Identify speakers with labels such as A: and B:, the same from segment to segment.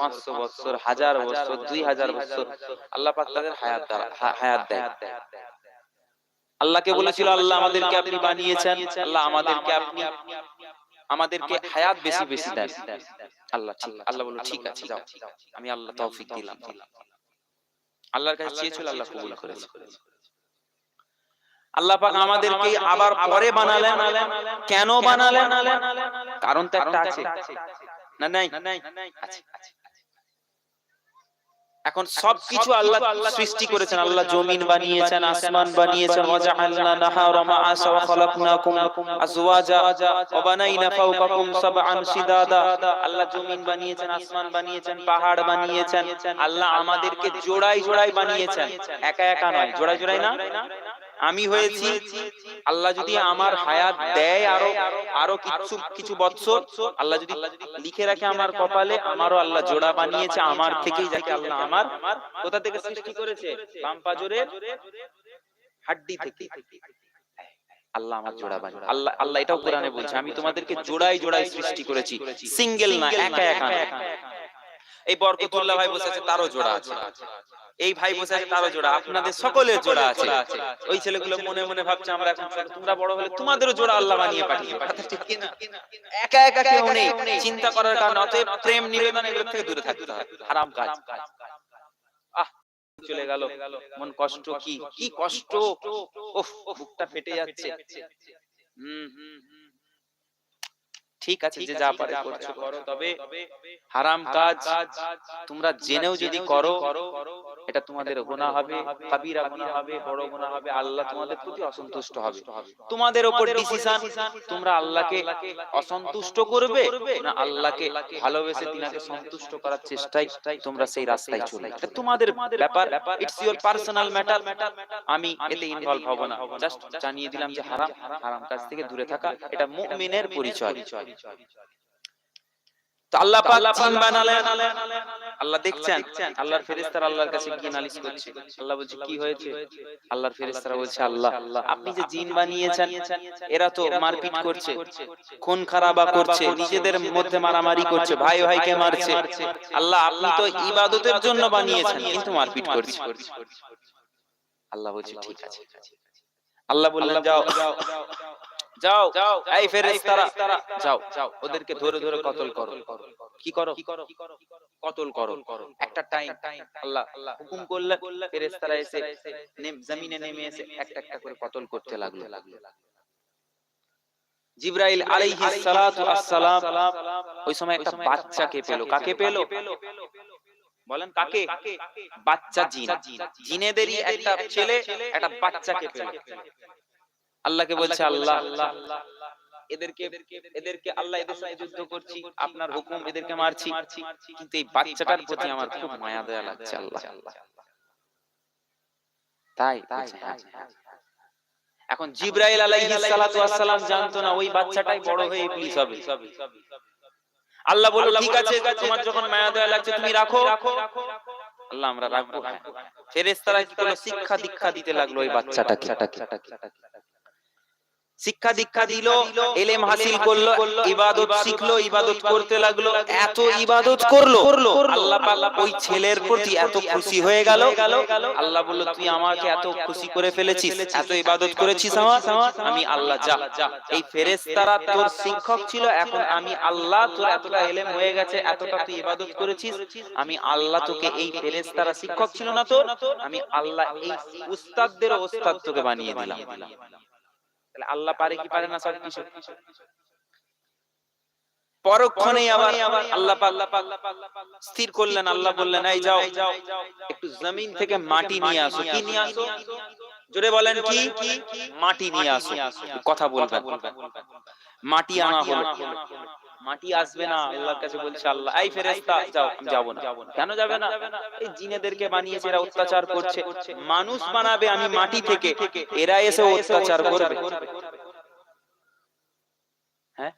A: পাঁচশো বছর হাজার বছর দুই হাজার বছর। আল্লাহ পাক তাদের হায়াত হায়াত দেয় আল্লাহকে বলেছিল আল্লাহ আমাদেরকে আপনি বানিয়েছেন আল্লাহ আমাদেরকে আপনি আমাদেরকে হায়াত বেশি বেশি দেন। আল্লাহ ঠিক আল্লাহ বলল ঠিক আছে যাও। আমি আল্লাহ তৌফিক দিলাম। আল্লাহর কাছে চেয়েছিল আল্লাহ কবুল করেছে। আল্লাহ পাক আমাদেরকে আবার পরে বানালেন। কেন বানালেন? কারণ তো একটা আছে। না নাই? আছে এখন সবকিছু আল্লাহ সৃষ্টি করেছেন আল্লাহ জমিন বানিয়েছেন আসমান বানিয়েছেন ওয়াজআলনা নাহারা মাআসা ওয়া খালাকনাকুম আযওয়াজা ওয়া বানাইনা ফাওকাকুম সাবআন শিদাদা। আল্লাহ জমিন বানিয়েছেন আসমান বানিয়েছেন পাহাড় বানিয়েছেন। আল্লাহ আমাদেরকে জোড়ায় জোড়ায় বানিয়েছেন। একা একা নয় জোড়ায় জোড়ায় না? আমি হয়েছি আল্লাহ যদি আমার হায়াত দেয় আরও আরও কিছু কিছু বৎসর আল্লাহ যদি লিখে রাখে আমার কপালে আমারও আল্লাহ জোড়া বানিয়েছে আমার থেকেই যাকে আল্লাহ আমার কোথা থেকে সৃষ্টি করেছে? হাড্ডি থেকে। আল্লাহ আমার জোড়া বানিয়ে আল্লাহ আল্লাহ এটাও কোরআনে বলছে আমি তোমাদেরকে জোড়ায় জোড়ায় সৃষ্টি করেছি। সিঙ্গেল না একা একা এই বরকতুল্লাহ ভাই বসে আছে। তারও জোড়া আছে। এই ভাই বসে আছে তারও জোড়া। আপনাদের সকলের জোড়া আছে। ওই ছেলেগুলো মনে মনে ভাবছে আমরা এখন তোমরা বড় হলে তোমাদেরও জোড়া আল্লাহ বানিয়ে পাঠিয়ে কথা ঠিক একা একা কেউ নেই। চিন্তা করার কারণে অতএব প্রেম নিবেদন এগুলো থেকে দূরে থাকতে হবে। হারাম কাজ। চলে গেল। মন কষ্ট কি? কি কষ্ট? উফ বুকটা ফেটে যাচ্ছে। হুম হুম হুম। ঠিক আছে যে যা পারে করছ। করো তবে হারাম কাজ তোমরা জেনেও যদি করো এটা তোমাদের গুনাহ হবে কাবিরা গুনাহ হবে বড় গুনাহ হবে আল্লাহ তোমাদের প্রতি অসন্তুষ্ট হবে। তোমাদের উপর ডিসিশন তোমরা আল্লাহকে অসন্তুষ্ট করবে না আল্লাহকে ভালোবেসে তিনাকে সন্তুষ্ট করার চেষ্টায় তোমরা সেই রাস্তায় চলে এটা তোমাদের ব্যাপার ইটস ইওর পার্সোনাল ম্যাটার আমি এতে ইনভলভ হব না। জাস্ট জানিয়ে দিলাম যে হারাম। হারাম। কাজ থেকে দূরে থাকা এটা মুমিনের পরিচয়। তো আল্লাহ পাক জিন বানালেন। আল্লাহ দেখছেন। আল্লাহর ফেরেশতারা আল্লাহর কাছে গিয়ে নালিশ করছে। আল্লাহ বলছে কি হয়েছে? আল্লাহর ফেরেশতারা বলছে আল্লাহ আপনি যে জিন বানিয়েছেন এরা তো মারপিট করছে। খুন খারাপা করছে নিজেদের মধ্যে মারামারি করছে ভাই ভাইকে মারছে? আল্লাহ আপনি তো ইবাদতের জন্য বানিয়েছেন কিন্তু মারপিট করছে। আল্লাহ বলছে ঠিক আছে। আল্লাহ বললেন যাও। যাও এই ফেরেশতারা যাও যাও ওদেরকে ধরে ধরে কতল করো। কি করো? কতল করো। একটা টাইম আল্লাহ হুকুম করলেন ফেরেশতারা এসে জমিনে নেমে এসে একটা একটা করে কতল করতে লাগল। জিব্রাইল আলাইহিস সালাতু আসসালাম ওই সময় একটা বাচ্চাকে পেল। কাকে পেল? বলেন কাকে? বাচ্চা জিন। জিনেদেরই একটা ছেলে একটা বাচ্চাকে পেল। আল্লাহকে বলছে আল্লাহ। এদেরকে এদেরকে আল্লাহ এদের সাথে যুদ্ধ করছি আপনার হুকুম এদেরকে মারছি। কিন্তু এই বাচ্চাটার প্রতি আমার খুব মায়া দয়া লাগছে আল্লাহ। তাই বলছে, হ্যাঁ, হ্যাঁ। এখন জিব্রাইল আলাইহিস সালাতু ওয়াসসালাম জানতো না ওই বাচ্চাটাই বড় হয়ে ইবলিস হবে আল্লাহ বলল ঠিক আছে তোমার যখন মায়া দয়া লাগছে তুমি রাখো। আল্লাহ আমরা রাখব হ্যাঁ। ফেরেশতারা কি করল শিক্ষা দীক্ষা দিতে লাগল ওই বাচ্চাটাকে? শিক্ষা দীক্ষা দিল এলেম হাসিল করল ইবাদত শিখলো ইবাদত করতে লাগল এত ইবাদত করল। আল্লাহ ওই ছেলের প্রতি এত খুশি হয়ে গেল। আল্লাহ বলল তুই আমাকে এত খুশি করে ফেলেছিস এত ইবাদত করেছিস আমার আমি আল্লাহ যা। এই ফেরেশতারা তোর শিক্ষক ছিল এখন আমি আল্লাহ তোর এতটা এলেম হয়ে গেছে এতটা তুই ইবাদত করেছিস আমি আল্লাহ তোকে এই ফেরেশতারা শিক্ষক ছিল না তোর? আমি আল্লাহ এই উস্তাদদের ওস্তাদ তোকে বানিয়ে দিলাম তাহলে আল্লাহ পারে কি পারে না সব কিছু। পরক্ষণে আবার আল্লাহ স্থির করলেন আল্লাহ বললেন এই যাও একটু জমিন থেকে মাটি নিয়ে আসো। কি নিয়ে আসো। জোরে বলেন কি? মাটি নিয়ে আসো। কথা বলবেন। মাটি আনা হলো। মাটি আসবে না আল্লাহর কাছে বলছে আল্লাহ এই ফেরেশতা যাও আমি যাব না। কেন যাবে না? এই জিনেদেরকে বানিয়েছে এরা অত্যাচার করছে। মানুষ বানাবে আমি মাটি থেকে এরা এসে অত্যাচার করবে। হ্যাঁ?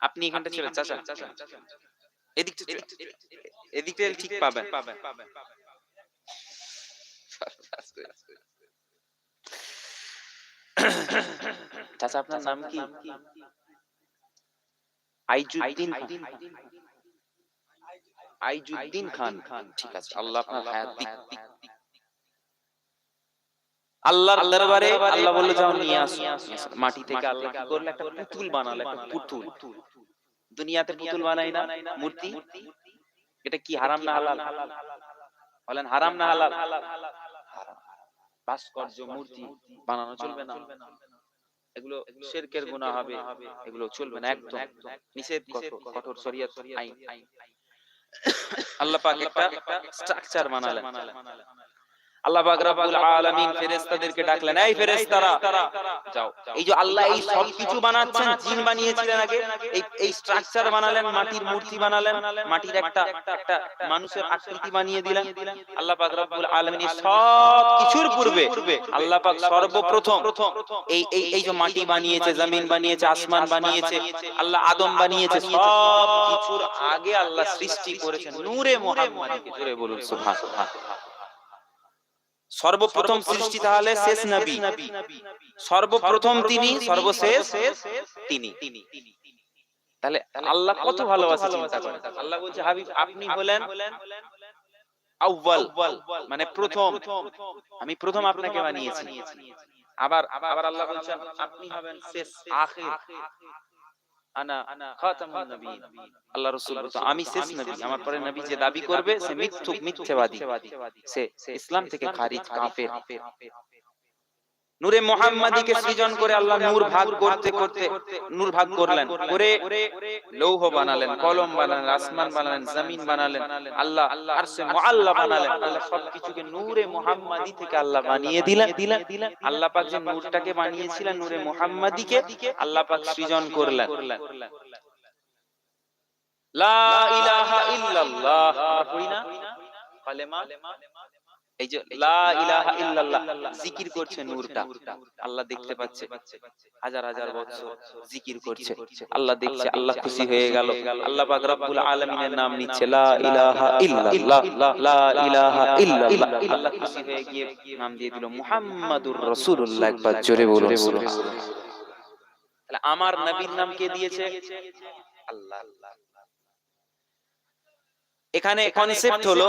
A: আপনি এখানটা ছিলেন চাচা। এদিক এদিক থেকে আপনার নাম কি? আইজুদ্দিন খান। খান। ঠিক আছে। আল্লাহ আপনার হায়াত দিক। আল্লাহর দরবারে আল্লাহ বলল যাও নিয়ে আসো। মাটি থেকে আল্লাহ কি একটা পুতুল বানালে একটা পুতুল। দুনিয়াতে পুতুল বানাই না। মূর্তি? এটা কি হারাম না হালাল? বলেন হারাম না হালাল? ভাস্কর্য মূর্তি বানানো চলবে না। এগুলো শিরকের গুনাহ হবে। এগুলো চলবে না একদম। নিষেধ কঠোর শরীয়ত আইন। আল্লাহ পাক একটা স্ট্রাকচার বানালেন আল্লাহ পাক রব্বুল আলামিন ফেরেশতাদেরকে ডাকলেন এই ফেরেশতারা যাও এই যে আল্লাহ এই সব কিছু বানাচ্ছেন জিন বানিয়েছিলেন আগে। এই এই স্ট্রাকচার বানালেন মাটির মূর্তি বানালেন মাটির একটা একটা মানুষের আকৃতি বানিয়ে দিলেন। আল্লাহ পাক রব্বুল আলামিন সব কিছুর পূর্বে আল্লাহ পাক সর্বপ্রথম এই এই এই যে মাটি বানিয়েছে জমিন বানিয়েছে আসমান বানিয়েছে আল্লাহ আদম বানিয়েছে সব কিছুর আগে আল্লাহ সৃষ্টি করেছেন। নূরে মুহাম্মাদকে জোরে বলুন সুবহান সর্বপ্রথম সৃষ্টি তাহলে শেষ নবী। সর্বপ্রথম তিনি সর্বশেষ তিনি। তাহলে আল্লাহ কত ভালোবাসে চিন্তা করেন? আল্লাহ বলছে হাবিব আপনি হলেন আউয়াল। মানে প্রথম। আমি প্রথম আপনাকে বানিয়েছি। আবার আবার আল্লাহ বলছেন আপনি হবেন শেষ আখির। আনা খাতামুন নবীন। আল্লাহ রাসূল আমি শেষ নবী। আমার পরে নবী। যে দাবি করবে সে মিথ্যুক মিথ্যাবাদী। সে ইসলাম থেকে খারিজ কাফের। নূরে মুহাম্মাদীকে সৃজন করে আল্লাহ নূর ভাগ করতে করতে নূর ভাগ করলেন। করে লৌহ বানালেন কলম বানালেন আসমান বানালেন জমিন বানালেন আল্লাহ আরশে মুআল্লা বানালেন। আল্লাহ সবকিছুকে নূরে মুহাম্মাদী থেকে আল্লাহ বানিয়ে দিলেন। দিলেন। আল্লাহ পাক যে নূরটাকে বানিয়েছিলেন নূরে মুহাম্মাদীকে আল্লাহ পাক সৃজন করলেন। লা ইলাহা ইল্লাল্লাহ। পড়ি না? কালেমা? এই যে লা ইলাহা ইল্লাল্লাহ জিকির করছে নূরটা। আল্লাহ দেখতে পাচ্ছে। হাজার হাজার বছর জিকির করছে। আল্লাহ দেখছে আল্লাহ খুশি হয়ে গেল। আল্লাহ পাক রব্বুল আলামিনের নাম নিচ্ছে লা ইলাহা ইল্লাল্লাহ লা ইলাহা ইল্লাল্লাহ। আল্লাহ খুশি হয়ে গিয়ে নাম দিয়ে দিল মুহাম্মাদুর রাসূলুল্লাহ। একবার জোরে বলুন। সুবহানাল্লাহ তাহলে আমার নবীর নাম কে দিয়েছে? আল্লাহ। এখানে কনসেপ্ট হলো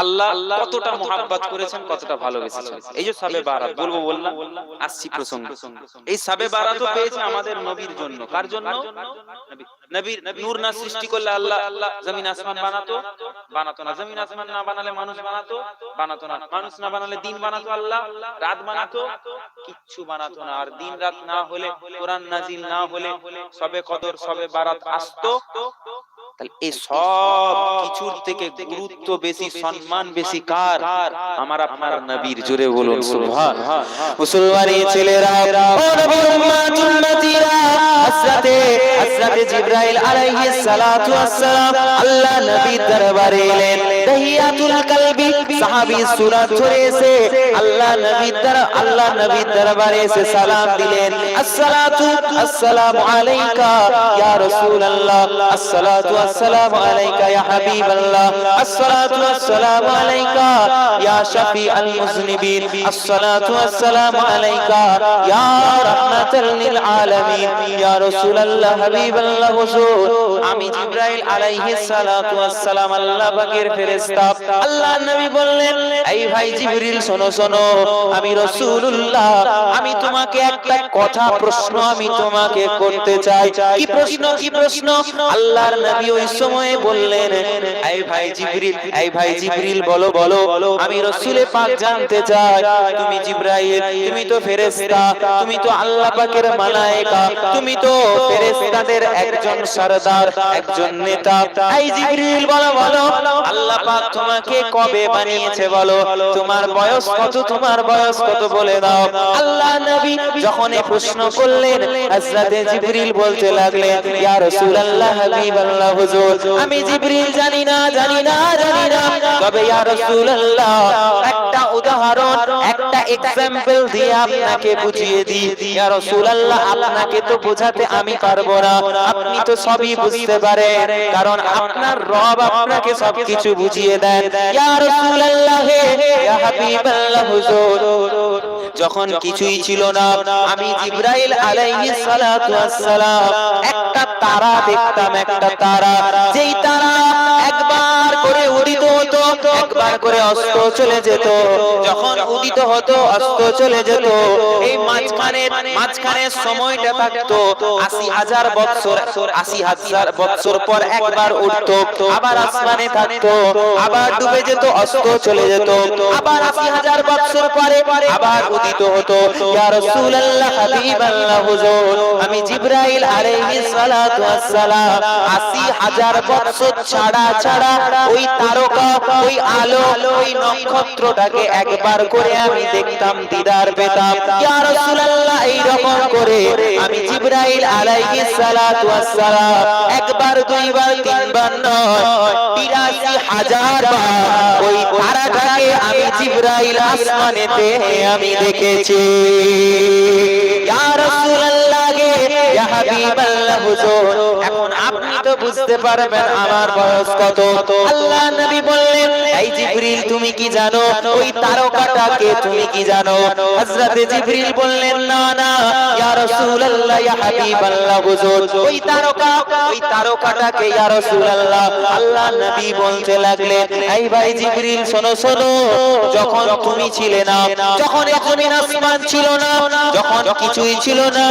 A: আল্লাহ কতটা মোহাব্বত করেছেন কতটা ভালোবেসেছেন? এই যে সাবে বারাত বলব বললাম আসছি প্রসঙ্গ। এই সাবে বারাতও পেয়েছে আমাদের নবীর জন্য। কার জন্য? নবীর নূর না সৃষ্টি করলে আল্লাহ আল্লাহ জমিন আসমান বানাতো। বানাতো। না। জমিন আসমান না বানালে মানুষ বানাতো। বানাতো না। মানুষ না বানালে দিন বানাতো আল্লাহ। রাত বানাতো। কিচ্ছু বানাতো না। আর দিন রাত না হলে কোরআন নাজিল না হলে সবে কদর সবে বারাত আসতো। তাহলে এই সব কিছুর থেকে গুরুত্ব বেশি সম্মান বেশি কার? আমার আপনার নবীর জোরে বলুন সুবহান। মুসলমানি ছেলেরা ও নবীর উম্মত উম্মতিরা হযরতে হযরতে জিবরাইল আলাইহিস সালাতু ওয়াস সালাম আল্লাহ নবীর দরবারে এলেন। তাহিয়াতুল কলবি, সাহাবী সূরা ধরে এসে আল্লাহ নবীর দর, আল্লাহ নবীর দরবারে এসে সালাম দিলেন। আসসালাতু আসসালামু আলাইকা ইয়া রাসূলুল্লাহ। আসসালাতু আসসালামু আলাইকা ইয়া হাবিবাল্লাহ। আসসালাতু আসসালামু আলাইকা ইয়া শাফিআল মুজনিবিন। আসসালাতু আসসালামু আলাইকা ইয়া রাহমাতাল লিল আলামিন। ইয়া রাসূলুল্লাহ, হাবিবাল্লাহ হুজুর। আমি জিবরাইল আলাইহিস সালাতু আসসালাম আল্লাহ পাকের ফেরেশতা আল্লাহ নবী বললেন, এই ভাই জিবরিল, শোনো শোনো, আমি রাসূলুল্লাহ, আমি তোমাকে একটা কথা প্রশ্ন আমি তোমাকে করতে চাই। কি প্রশ্ন কি প্রশ্ন? আল্লাহর নবী ওই সময়ে বললেন, এই ভাই জিবরিল, এই ভাই জিবরিল, বলো বলো, আমি রাসূলে পাক জানতে চাই। তুমি জিবরাইল, তুমি তো ফেরেশতা, তুমি তো আল্লাহ পাকের মালায়েকা, তুমি তো ফেরেশতাদের একজন সরদার, একজন নেতা। এই জিবরিল, বলো বলো, আল্লাহ পাক তোমাকে কবে বানিয়েছে বলো? তোমার বয়স কত? তোমার বয়স কত বলে দাও। আল্লাহ নবী যখন এই প্রশ্ন করলেন হযরতে জিবরিল বলতে লাগলেন ইয়া রাসূলুল্লাহ হাবিবাল্লাহ হুজুর আমি জিবরিল জানি না জানি না জানি না তবে ইয়া রাসূলুল্লাহ একটা উদাহরণ একটা এক্সাম্পল দিয়ে আপনাকে বুঝিয়ে দিই ইয়া রাসূলুল্লাহ আপনাকে তো বোঝাতে আমি পারব না আপনি তো সবই বুঝতে পারেন কারণ আপনার রব আপনাকে সবকিছু বুঝিয়ে দেন হাবিবাল্লাহ, হুজুর,
B: যখন কিছুই ছিল না, আমি জিব্রাইল আলাইহিস সালাতু ওয়াসসালাম, একটা তারা দেখতাম, একটা তারা, যেই তারা একবার একবার করে অস্ত চলে যেত। যখন উদিত হতো, অস্ত চলে যেত। এই মাঝখানে মাঝখানে সময়টা থাকতো। আশি হাজার বৎসর, আশি হাজার বৎসর পর একবার উঠতো। আবার আসমানে থাকতো। আবার ডুবে যেত, অস্ত চলে যেত। আবার আশি হাজার বৎসর পরে আবার উদিত হতো। ইয়া রাসূলুল্লাহ, হাবিবাল্লাহ, হুজুর। আমি জিবরাইল আলাইহিস সালাতু ওয়াসসালাম আশি হাজার বৎসর ছাড়া ছাড়া ওই তারকা ওই আলো, ওই নক্ষত্রটাকে একবার করে আমি দেখতাম, দিদার পেতাম। ইয়া রাসূলুল্লাহ এই রকম করে আমি জিবরাইল আলাইহিস সালাতু ওয়াসসালাম একবার, দুইবার, তিনবার নয় 82 হাজার বার ওই তারাটাকে আমি জিবরাইল আসমানেতে আমি দেখেছি। ইয়া রাসূলুল্লাহ গে, ইয়া হাবিবাল্লাহ হুজুর, এখন আপনি তো বুঝতে পারবেন আমার বয়স কত। আল্লাহ নবী বললেন, এই জিবরিল, তুমি কি জানো? ওই তারকাটাকে তুমি কি জানো? হযরতে জিবরিল বললেন, না না, ইয়া রাসূলুল্লাহ, ইয়া হাবিবাল্লাহ, হুজুর। ওই তারকা, ওই তারকাটাকে, ইয়া রাসূলুল্লাহ, আল্লাহ নবী বলতে লাগলেন, এই ভাই জিবরিল, শোনো শোনো, যখন তুমি ছিলে না, যখন জমিন আসমান ছিল না, যখন কিছুই ছিল না,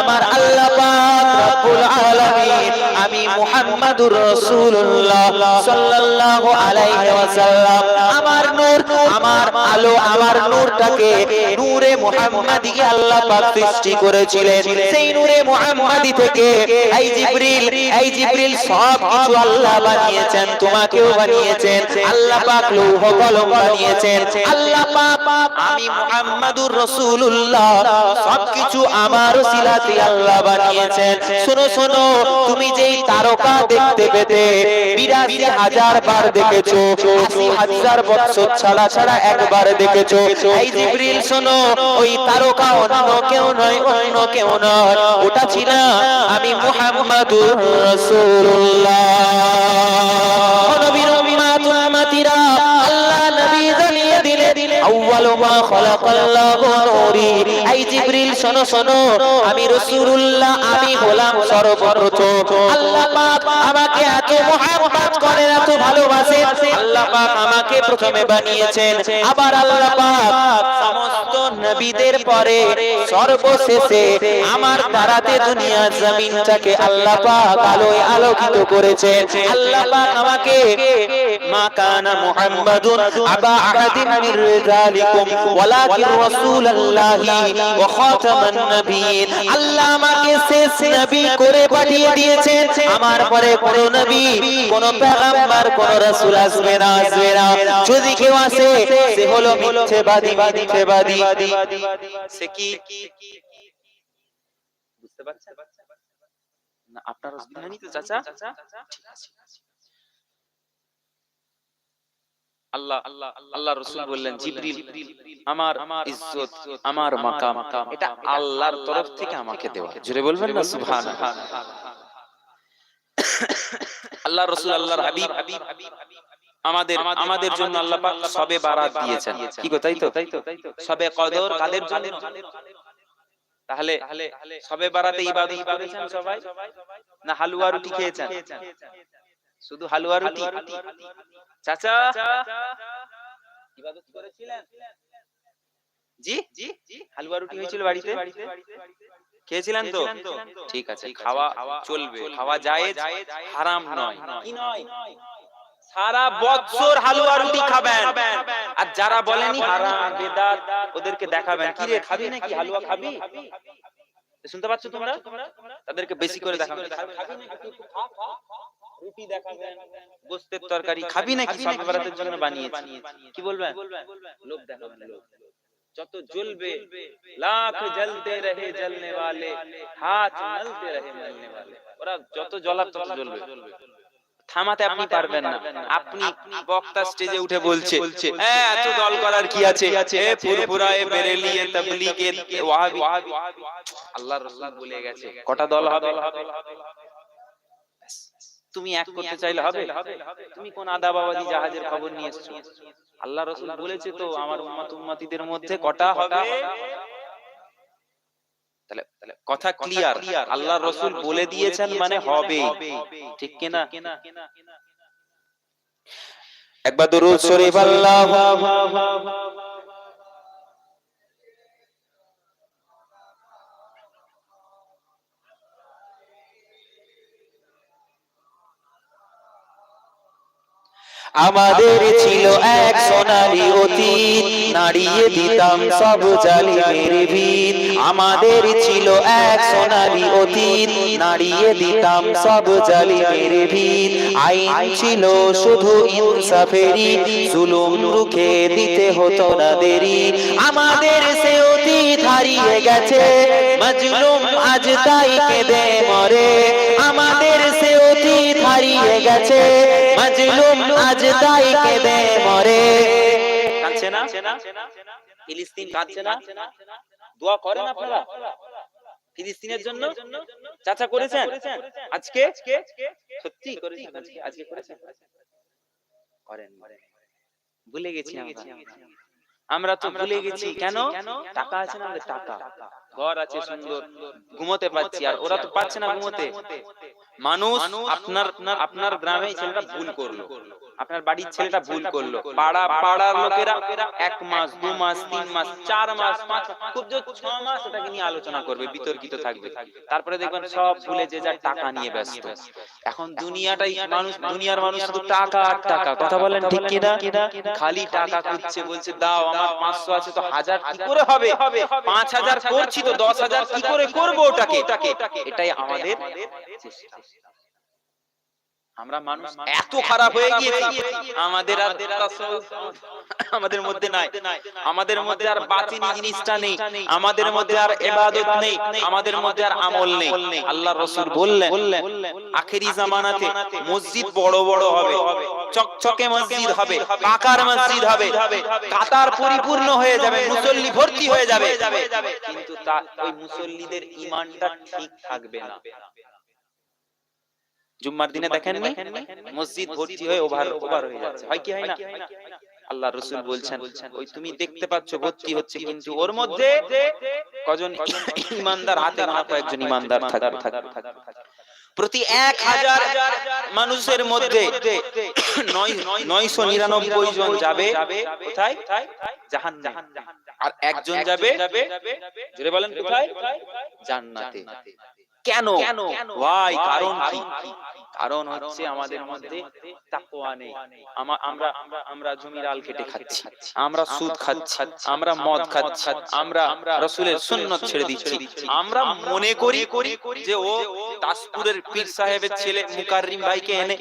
B: আমার আল্লাহ পাক রব্বুল আলামিন, আমি মুহাম্মাদুর রাসূলুল্লাহ সাল্লাল্লাহু আলাইহি ওয়াসাল্লাম। আমার নূর, আমার আলো, আমার নূরটাকে নূরে মুহাম্মাদি আল্লাহ পাক সৃষ্টি করেছিলেন। সেই নূরে মুহাম্মাদি থেকে, এই জিবরিল এই জিবরিল সব কিছু আল্লাহ বানিয়েছেন, তোমাকেও বানিয়েছেন, আল্লাহ পাক লৌহ কলম বানিয়েছেন। আল্লাহ পাক, আমি মুহাম্মাদুর রাসূলুল্লাহ, সবকিছু আমার সিলাতে আল্লাহ বানিয়েছেন। শোনো শোনো, তুমি যেই তারকা দেখতে পেতে বিরাশি হাজার বার দেখেছ হাজার বছর ছাড়া ছাড়া একবার দেখেছ। শোনো, ওই তারকা অন্য কেউ নয়, অন্য কেউ নয়। ওটা ছিল আমি মুহাম্মাদুর রাসূলুল্লাহ। এই জিবরিল শোনো শোনো। আমি রসুল্লাহ আমি হলাম সর্বপ্রথম। আল্লাহ পাক আমাকে এত করেন এত আল্লাহ পাক আমাকে প্রথমে বানিয়েছেন। আবার আল্লাহ পাক সমস্ত নবীদের পরে সর্বশেষে আমার দ্বারাতে দুনিয়া জমিনটাকে আল্লাহ পাক আলোয় আলোকিত করেছেন। আল্লাহ পাক আমাকে মা কানা মুহাম্মাদুন আবা আহাদিন মির রিজালিকুম, ওয়ালাকিন রাসূলুল্লাহি ওয়া খাতামান আল্লাহ আমাকে শেষ নবী করে পাঠিয়ে দিয়েছেন। আমার পরে নবী কোন পেগম্বর, কোন রাসূল আসবে না আসবে না। যদি কেউ আসে, সে হলো মিথ্যেবাদী মিথ্যেবাদী। সে কি? বুঝতে পারছেন? না, আপনার অসুবিধা নেই তো, চাচা? ঠিক আল্লাহ আল্লাহ রসুল বললেন, জিবরিল, আমার ইজ্জত, আমার মাকাম। এটা আল্লাহর তরফ থেকে আমাকে দেওয়া। জোরে বলবেন না, সুবহানাল্লাহ। আল্লাহ রসুল আল্লাহর হাবিব আমাদের আমাদের জন্য আল্লাহ পাক সবে বারাত দিয়েছেন। কি গো তাই তো? সবে কদর কাদের জন্য? তাহলে সবে বারাতে ইবাদত করেছেন সবাই? না হালুয়া রুটি খেয়েছেন? শুধু হালুয়া রুটি? চাচা? ইবাদত করেছিলেন? জি? জি? হালুয়া রুটি হয়েছিল বাড়িতে? খেয়েছিলেন তো? ঠিক আছে খাওয়া চলবে। খাওয়া যায় হারাম নয়। কি নয়? সারা বছর হালুয়া রুটি খাবেন। আর যারা বলেনি হারাম বেদাত ওদেরকে দেখাবেন। কি রে খাবি নাকি? হালুয়া খাবি? শুনতে পাচ্ছ তোমরা? তাদেরকে বেশি করে দেখাবেন। রুটি দেখাবেন। গোস্তের তরকারি। খাবি নাকি? সব জন্য বানিয়েছি। কি বলবেন? লোভ দেখাবেন। যত জ্বলবে লাখ জ্বলতে রহে জ্বলনে वाले হাত মলতে রহে মলনে वाले ওরা যত জ্বলার তত জ্বলবে থামাতে আপনি পারবেন না আপনি বক্তা স্টেজে উঠে বলছে হ্যাঁ এত দল করার কি আছে এ ফুরফুরা এ বেরেলি এ তাবলীগ এ ওয়াহাবি আল্লাহর রাসূল বলে গেছে কটা দল হবে তুমি এক করতে চাইলে হবে তুমি কোন আদাবাবাদি জাহাজের খবর নিয়ে এসেছো
A: আল্লাহ রসুল বলেছে তো আমার উম্মত উম্মতিদের মধ্যে কটা হবে? তাহলে তাহলে কথা ক্লিয়ার আল্লাহ রসুল বলে দিয়েছেন মানে হবে। ঠিক কিনা? একবার দরুদ শরীফ আল্লাহ আমাদের ছিল এক সোনালি অতীত। নাড়িয়ে দিতাম সব জালিমের ভিত। আমাদের ছিল এক সোনালি অতীত। নাড়িয়ে দিতাম সব জালিমের ভিত। আইন ছিল শুধু ইনসাফেরি জুলুম রুখে দিতে হতো না দেরি। আমাদের সে অতীত হারিয়ে গেছে। মজলুম আজ তাই কেঁদে মরে। আমাদের হারিয়ে গেছে। মজলুম আজ তাই কেঁদে মরে। কাঁদছে না? ফিলিস্তিন কাঁদছে না? দোয়া করেন আপনারা। ফিলিস্তিনের জন্য চাচা করেছেন? আজকে? সত্যি করেছেন আজকে? আজকে করেছেন? করেন ভুলে গেছি আমরা। আমরা তো ভুলে গেছি। কেন? টাকা আছে না টাকা? ঘর আছে সুন্দর ঘুমোতে পাচ্ছি আর ওরা তো পাচ্ছে না ঘুমোতে। মানুষ আপনার আপনার গ্রামে ছেলেটা ভুল করল। আপনার বাড়ির ছেলেটা ভুল করল। পাড়া পাড়ার লোকেরা এক মাস দু মাস তিন মাস চার মাস পাঁচ খুব জোর ছ মাস ওটাকে নিয়ে আলোচনা করবে বিতর্কিত থাকবে। তারপরে দেখবেন সব ভুলে যে যার টাকা নিয়ে ব্যস্ত। এখন দুনিয়াটাই মানুষ দুনিয়ার মানুষ শুধু টাকা আর টাকা। কথা বলেন ঠিক কিনা? খালি টাকা খুঁজছে বলছে দাও আমার পাঁচশো আছে তো হাজার কি করে হবে পাঁচ হাজার করছি তো দশ হাজার কি করে করব ওটাকে? এটাই আমাদের চেষ্টা। আমরা মানুষ এত খারাপ হয়ে গিয়েছি। আমাদের আর আমাদের মধ্যে নাই। আমাদের মধ্যে আর বাতিনি জিনিসটা নেই। আমাদের মধ্যে আর ইবাদত নেই। আমাদের মধ্যে আর আমল নেই। আল্লাহ রাসূল বললেন আখেরি জামানাতে মসজিদ বড় বড় হবে। চকচকে মসজিদ হবে। পাকার মসজিদ হবে। কাতার পরিপূর্ণ হয়ে যাবে মুসল্লি ভর্তি হয়ে যাবে। কিন্তু তা ওই মুসল্লিদের ঈমানটা ঠিক থাকবে না। জুম্মার দিনে দেখেননি? মসজিদ ভর্তি হয়ে ওভার ওভার হয়ে যাচ্ছে। হয় কি হয় না? আল্লাহ রসুল বলছেন ওই তুমি দেখতে পাচ্ছ ভর্তি হচ্ছে। কিন্তু ওর মধ্যে কজন ইমানদার হাতে গোনা কয়েকজন ইমানদার থাকবে। থাকবে। প্রতি এক হাজার মানুষের মধ্যে নয়শো নিরানব্বই জন যাবে কোথায়? জাহান আর একজন যাবে জোরে বলেন কোথায়? জান্নাতে। কেন? ভাই কারণ কি? কারণ হচ্ছে আমাদের মধ্যে তাকওয়া নেই। আমরা আমরা জমির আল কেটে খাচ্ছি। আমরা সুদ খাচ্ছি। আমরা মদ খাচ্ছি। আমরা রসুলের সুন্নত ছেড়ে দিচ্ছি। আমরা মনে করি যে ও তাসপুরের পীর সাহেবের ছেলে মুকাররিম ভাইকে এনে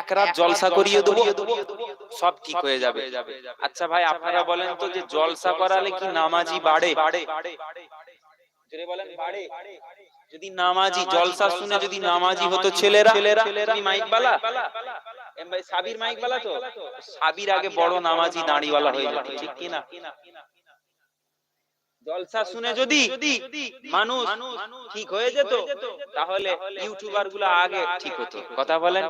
A: এক রাত জলসা করিয়ে দেবো। সব ঠিক হয়ে যাবে। আচ্ছা ভাই আপনারা বলেন তো যে জলসা করালে কি নামাজি বাড়ে। জোরে বলেন বাড়ে। যদি নামাজি জলসা শুনে যদি নামাজি হতো ছেলেরা তুমি মাইকবালা সাবির মাইকবালা তো? সাবির আগে বড় নামাজি দাঁড়িওয়ালা হয়ে যেত ঠিক কি না জলসা শুনে যদি মানুষ ঠিক হয়ে যেত তাহলে ইউটিউবারগুলো আগে ঠিক হতো। কথা বলেন?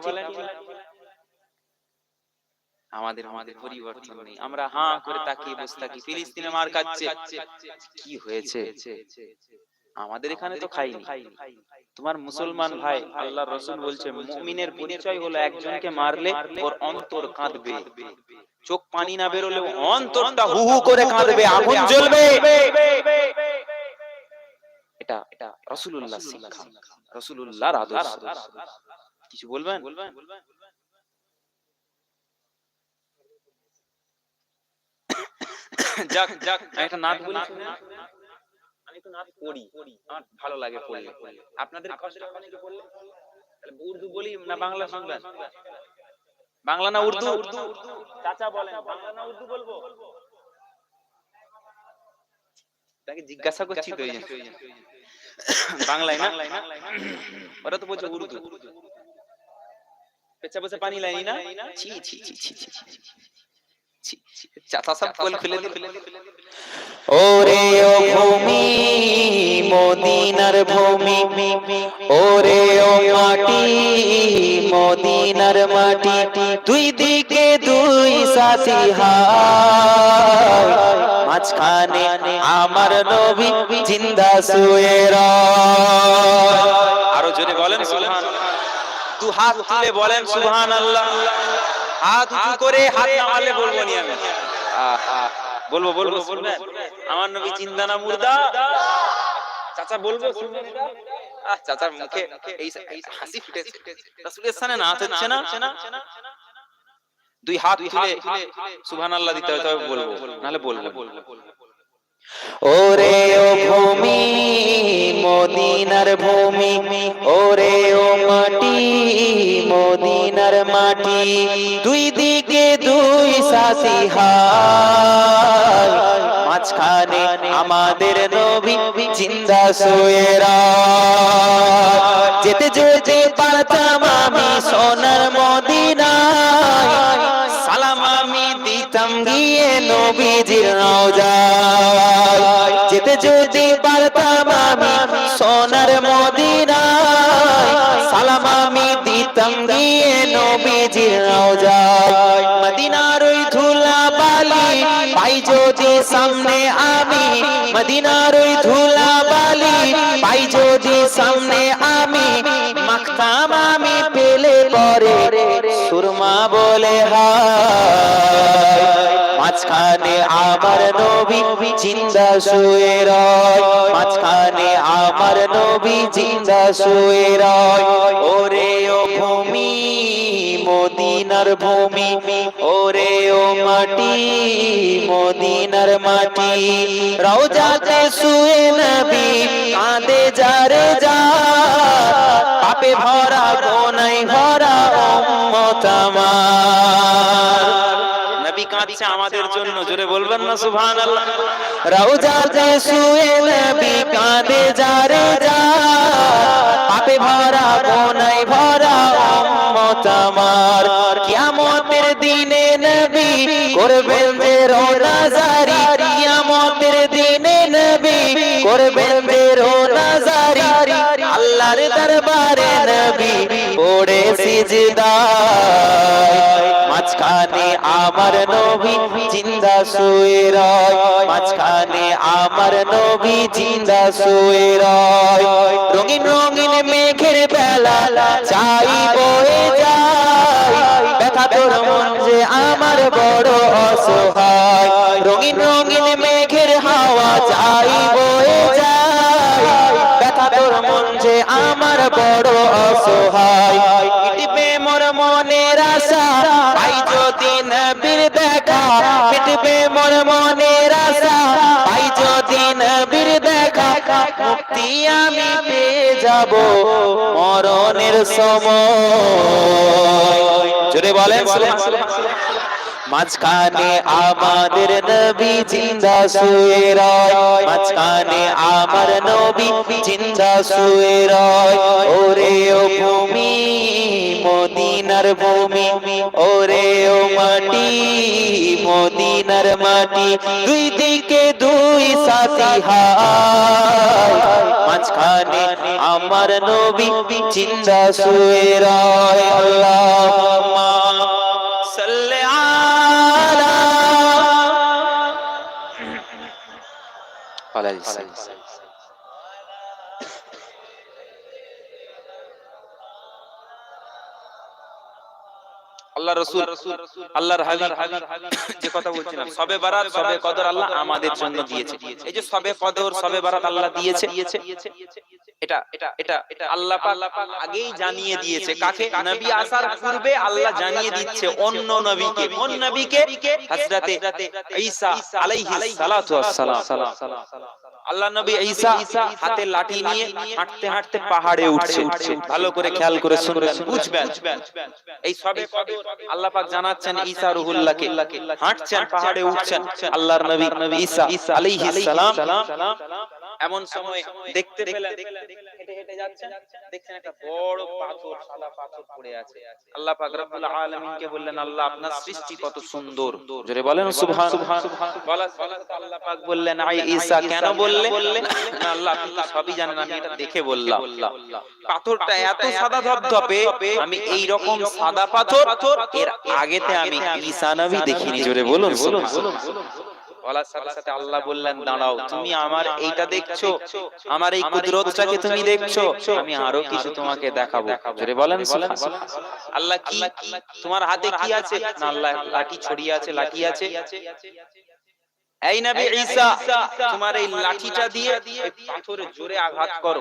A: আমাদের আমাদের পরিবর্তন নেই। আমরা হাঁ করে তাকিয়ে বসে থাকি। ফিলিস্তিনে মার খাচ্ছে কি হয়েছে? আমাদের এখানে তো খাইনি। তোমার মুসলমান ভাই আল্লাহ রসুল বলছে মুমিনের পরিচয় হলো একজনকে মারলে ওর অন্তর কাঁদবে। চোখ পানি না বেরোলে অন্তরটা হু হু করে কাঁদবে আগুন জ্বলবে। এটা এটা রসুল্লাহ শিক্ষা। রসুল্লাহর আদর্শ। কিছু বলবেন? যাক যাক একটা নাত বলি পড়ি আমার ভালো লাগে পড়লে। আপনাদের পড়লে উর্দু বলি না বাংলা শুনবেন বাংলা না উর্দু? চাচা বলেন বাংলা না উর্দু বলব? তাকে জিজ্ঞাসা করছি তো বাংলায় না? ওরা তো বলছে উর্দু। পেছা পেছা পানি লাইনি না? ছি ছি ছি, ছি ছি। চাচা সব কোল খুলে ওরে ও ভূমি
B: মদিনার ভূমি ওরে ও মাটি মদিনার মাটি দুই দিকে দুই সাথী হায়। মাঝখানে আমার নবী জিন্দা শুয়ে রয়। আরও জোরে বলেন সুবহান। দু হাত তুলে বলেন সুবহান আল্লাহ হাত উঁচু করে হাত নামালে বলব নি আমি। বলব। বলব শুনবেন? আমার নবী মুর্দা। চাচা বলব শুনবেন আহ, চাচার মুখে এই হাসি ফুটেছে। রাসূলের না? হচ্ছে না? দুই হাত তুলে সুবহানাল্লাহ দিতে হবে তবে বলব। নাহলে বলব ওরে ও ভূমি মদিনার ভূমি। ওরে ও মাটি মদিনার মাটি। দুই দিকে দুই সাথী হায় মাঝখানে আমাদের নবী জিন্দা সোয়েরা। যেতে যেতে পারতাম আমি সোনার নবীজির রওজায়। যেতে যেতে পারতাম আমি সোনার মদিনায়। সালাম আমি দিতাম গিয়ে নবীজির রওজায়। মদিনার ওই ধুলা বালি পাই যদি সামনে আমি। মদিনার ওই ধুলা বালি পাই যদি সামনে আমি। মাখতাম আমি পেলে পরে সুরমা বলে হায়। মাঝখানে আমার নবী জিন্দা শুয়ে রয়। মাঝখানে আমার নবী জিন্দা শুয়ে রয়। ওরে ও ভূমি, মদিনার ভূমি, ওরে ও মাটি, মদিনার মাটি। রওজাতে শুয়ে নবী কাঁদে যারে যা। পাপে ভরা গোনাই ভরা আমার। নবী কাঁদছে আমাদের জন্য জোরে বলবেন না সুবহানাল্লাহ। রওজাতে শুয়ে নবী কাঁদে যারে যা। পাপে ভরা গোনাই ভরা উম্মত আমার। কিয়ামতের দিনে নবী করবেন যে রোজারি কিয়ামতের দিনে নবী করবেন যে রোজারি আল্লাহর দরবারে নবী পড়ে সিজদায় মাঝখানে আমার নবী জিন্দা শুয়ে রয়। মাঝখানে আমার নবী জিন্দা শুয়ে রয়। রঙিন রঙিন মেঘের বেলা চাই বয়ে যায় ব্যথা তোর মন যে আমার বড় অসহায়। রঙিন রঙিন মেঘের হাওয়া চাই বয়ে যায় ব্যথা তোর মন যে আমার বড় অসহায়। দেখা মিটবে মোর মনের আশা যদি নবীর দেখা, মুক্তি আমি পেয়ে যাব মরণের সময়। জোরে বলেন মাঝখানে আমাদের নবী জিন্দা শুয়ে রয়। মাঝখানে আমার নবী জিন্দা শুয়ে রয়। ওরে ও ভূমি মদিনার ভূমি ওরে ও মাটি মদিনার মাটি দুই দিকে দুই সাথী হায় মাঝখানে আমার নবী জিন্দা শুয়ে রয় আল্লাহুম্মা صل على على السلام আল্লাহ রসুল, আল্লাহর হাবিব যে কথা বলছিলাম, সবে বারাত, সবে কদর আল্লাহ আমাদের জন্য দিয়েছে। এই যে সবে কদর, সবে বারাত আল্লাহ দিয়েছে, এটা এটা এটা এটা আল্লাহ আগেই জানিয়ে দিয়েছে। কাকে? নবী আসার পূর্বে আল্লাহ জানিয়ে দিচ্ছে অন্য নবীকে। কোন নবীকে? হযরতে ঈসা আলাইহিস সালাতু ওয়াস সালাম। আল্লাহ নবী ঈসা হাতে লাঠি নিয়ে হাঁটতে হাঁটতে পাহাড়ে উঠছে। ভালো করে খেয়াল করে শুনবেন। বুঝবেন। এই সবে কবে আল্লাহ পাক জানাচ্ছেন ঈসা রুহুল্লাহকে। হাঁটছেন পাহাড়ে উঠছেন। আল্লাহর নবী ঈসা আলাইহিস সালাম। এমন সময় দেখতে পেলেন হেঁটে হেঁটে
A: যাচ্ছেন? দেখছেন একটা বড় পাথর সাদা পাথর পড়ে আছে। আল্লাহ পাক রব্বুল আলামিনকে বললেন আল্লাহ আপনার সৃষ্টি কত সুন্দর। জোরে বলেন সুবহান সাথে সাথে আল্লাহ পাক বললেন আই ঈসা কেন বললে না আল্লাহ আপনি তো সবই জানেন আমি এটা দেখে বললাম। পাথরটা এত সাদা ধপধপে আমি এই রকম সাদা পাথর এর আগেতে আমি ঈসা নবী দেখিনি। জোরে বলুন বলুন। বলার সাথে সাথে আল্লাহ বললেন দাঁড়াও তুমি আমার এইটা দেখছ? আমার এই কুদরতটাকে তুমি দেখছ? আমি আরও কিছু তোমাকে দেখাবো। জোরে বলেন আল্লাহ কি তোমার হাতে কি আছে? না আল্লাহ লাঠি ছড়িয়ে আছে? লাঠি আছে? এই নবী ঈসা তোমার এই লাঠিটা দিয়ে পাথরে জোরে আঘাত করো।